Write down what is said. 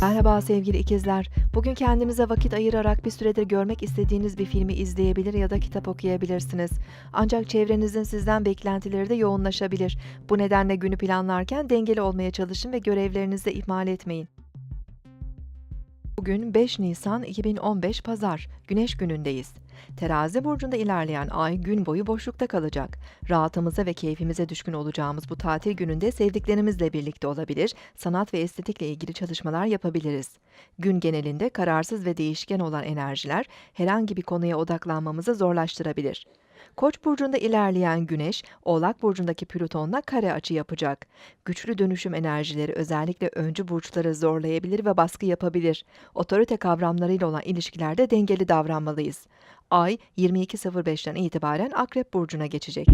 Merhaba sevgili ikizler. Bugün kendinize vakit ayırarak bir süredir görmek istediğiniz bir filmi izleyebilir ya da kitap okuyabilirsiniz. Ancak çevrenizin sizden beklentileri de yoğunlaşabilir. Bu nedenle günü planlarken dengeli olmaya çalışın ve görevlerinizi ihmal etmeyin. Bugün 5 Nisan 2015 Pazar, Güneş günündeyiz. Terazi burcunda ilerleyen ay gün boyu boşlukta kalacak. Rahatımıza ve keyfimize düşkün olacağımız bu tatil gününde sevdiklerimizle birlikte olabilir, sanat ve estetikle ilgili çalışmalar yapabiliriz. Gün genelinde kararsız ve değişken olan enerjiler herhangi bir konuya odaklanmamızı zorlaştırabilir. Koç burcunda ilerleyen Güneş, Oğlak burcundaki Plüton'la kare açı yapacak. Güçlü dönüşüm enerjileri özellikle öncü burçları zorlayabilir ve baskı yapabilir. Otorite kavramlarıyla olan ilişkilerde dengeli davranmalıyız. Ay 22.05'ten itibaren Akrep burcuna geçecek.